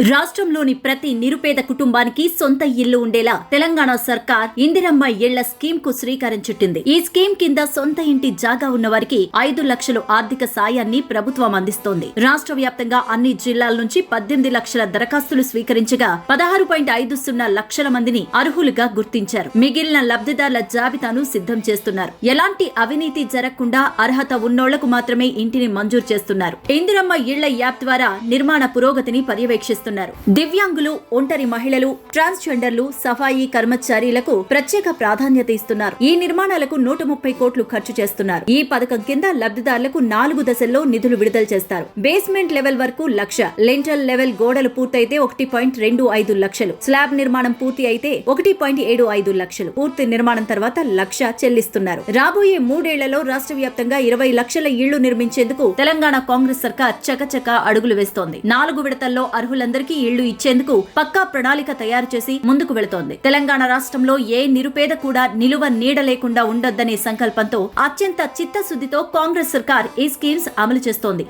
రాష్ట్రంలోని ప్రతి నిరుపేద కుటుంబానికి సొంత ఇల్లు ఉండేలా తెలంగాణ సర్కార్ ఇందిరమ్మ ఇళ్ళ స్కీమ్కు శ్రీకారం చుట్టింది. ఈ స్కీమ్ కింద సొంత ఇంటి జాగా ఉన్న వారికి ఐదు లక్షలు ఆర్థిక సాయాన్ని ప్రభుత్వం అందిస్తోంది. రాష్ట్ర వ్యాప్తంగా అన్ని జిల్లాల నుంచి పద్దెనిమిది లక్షల దరఖాస్తులు స్వీకరించగా పదహారు పాయింట్ ఐదు సున్నా లక్షల మందిని అర్హులుగా గుర్తించారు. మిగిలిన లబ్ధిదారుల జాబితాను సిద్ధం చేస్తున్నారు. ఎలాంటి అవినీతి జరగకుండా అర్హత ఉన్నోళ్ళకు మాత్రమే ఇంటిని మంజూరు చేస్తున్నారు. ఇందిరమ్మ ఇళ్ళ యాప్ ద్వారా నిర్మాణ పురోగతిని చేస్తున్నారు. దివ్యాంగులు ఒంటరి మహిళలు ట్రాన్స్జెండర్లు సఫాయి కర్మచారీలకు ప్రత్యేక ప్రాధాన్యత ఇస్తున్నారు. ఈ నిర్మాణాలకు నూట ముప్పై కోట్లు ఖర్చు చేస్తున్నారు. ఈ పథకం కింద లబ్ధిదారులకు నాలుగు దశల్లో నిధులు విడుదల చేస్తారు. బేస్మెంట్ లెవెల్ వరకు లక్ష లెంటల్ లెవెల్ గోడలు పూర్తయితే ఒకటి పాయింట్ రెండు ఐదు లక్షలు. స్లాబ్ నిర్మాణం పూర్తి అయితే ఒకటి పాయింట్ ఏడు ఐదు లక్షలు. పూర్తి నిర్మాణం తర్వాత లక్ష చెల్లిస్తున్నారు. రాబోయే మూడేళ్ళలో రాష్ట్ర వ్యాప్తంగా ఇరవై లక్షల ఇళ్ళు నిర్మించేందుకు తెలంగాణ కాంగ్రెస్ సర్కార్ చకచక అడుగులు వేస్తోంది. నాలుగు విడతల్లో అర్హులందరూ అర్హులందరికీ ఇళ్ళు ఇచ్చేందుకు పక్కా ప్రణాళిక తయారు చేసి ముందుకు వెళుతోంది. తెలంగాణ రాష్ట్రంలో ఏ నిరుపేద కూడా నిలువ నీడ లేకుండా ఉండొద్దనే సంకల్పంతో అత్యంత చిత్తశుద్ధితో కాంగ్రెస్ సర్కార్ ఈ స్కీమ్స్ అమలు చేస్తోంది.